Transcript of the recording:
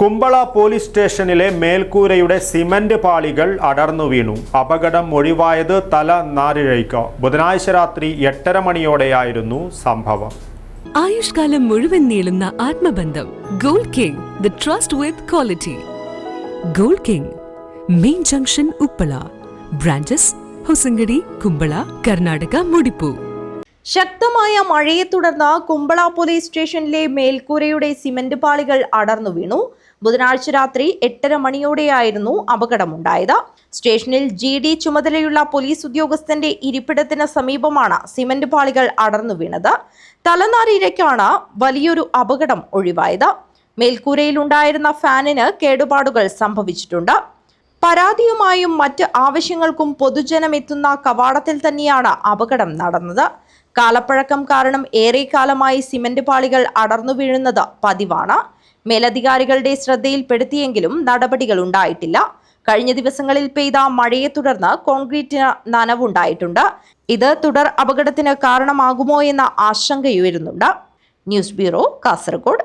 Kumbla police സ്റ്റേഷനിലെ മേൽക്കൂരയുടെ cement പാളികൾ അടർന്നു വീണു. അപകടം ഒഴിവായത് തല നാരിഴയ്ക്ക. ബുധനാഴ്ച രാത്രി എട്ടര മണിയോടെയായിരുന്നു സംഭവം. ആയുഷ്കാലം മുഴുവൻ നീളുന്ന ആത്മബന്ധം. Gold king the trust with quality gold king main junction Uppala. Branches Hosangadi Kumbla Karnataka മുടിപ്പൂ. ശക്തമായ മഴയെ തുടർന്ന് കുമ്പള പോലീസ് സ്റ്റേഷനിലെ മേൽക്കൂരയുടെ സിമന്റ് പാളികൾ അടർന്നു വീണു. ബുധനാഴ്ച രാത്രി എട്ടര മണിയോടെയായിരുന്നു അപകടമുണ്ടായത്. സ്റ്റേഷനിൽ ജി ഡി ചുമതലയുള്ള പോലീസ് ഉദ്യോഗസ്ഥന്റെ ഇരിപ്പിടത്തിന് സമീപമാണ് സിമന്റ് പാളികൾ അടർന്നു വീണത്. തലനാരിയിലേക്കാണ് വലിയൊരു അപകടം ഒഴിവായത്. മേൽക്കൂരയിലുണ്ടായിരുന്ന ഫാനിന് കേടുപാടുകൾ സംഭവിച്ചിട്ടുണ്ട്. പരാതിയുമായും മറ്റ് ആവശ്യങ്ങൾക്കും പൊതുജനം എത്തുന്ന കവാടത്തിൽ തന്നെയാണ് അപകടം നടന്നത്. കാലപ്പഴക്കം കാരണം ഏറെക്കാലമായി സിമന്റ് പാളികൾ അടർന്നു വീഴുന്നത് പതിവാണ്. മേലധികാരികളുടെ ശ്രദ്ധയിൽപ്പെടുത്തിയെങ്കിലും നടപടികൾ ഉണ്ടായിട്ടില്ല. കഴിഞ്ഞ ദിവസങ്ങളിൽ പെയ്ത മഴയെ തുടർന്ന് കോൺക്രീറ്റിന് നനവുണ്ടായിട്ടുണ്ട്. ഇത് തുടർ അപകടത്തിന് കാരണമാകുമോ എന്ന ആശങ്കയുയരുന്നുണ്ട്. News bureau Kasaragod.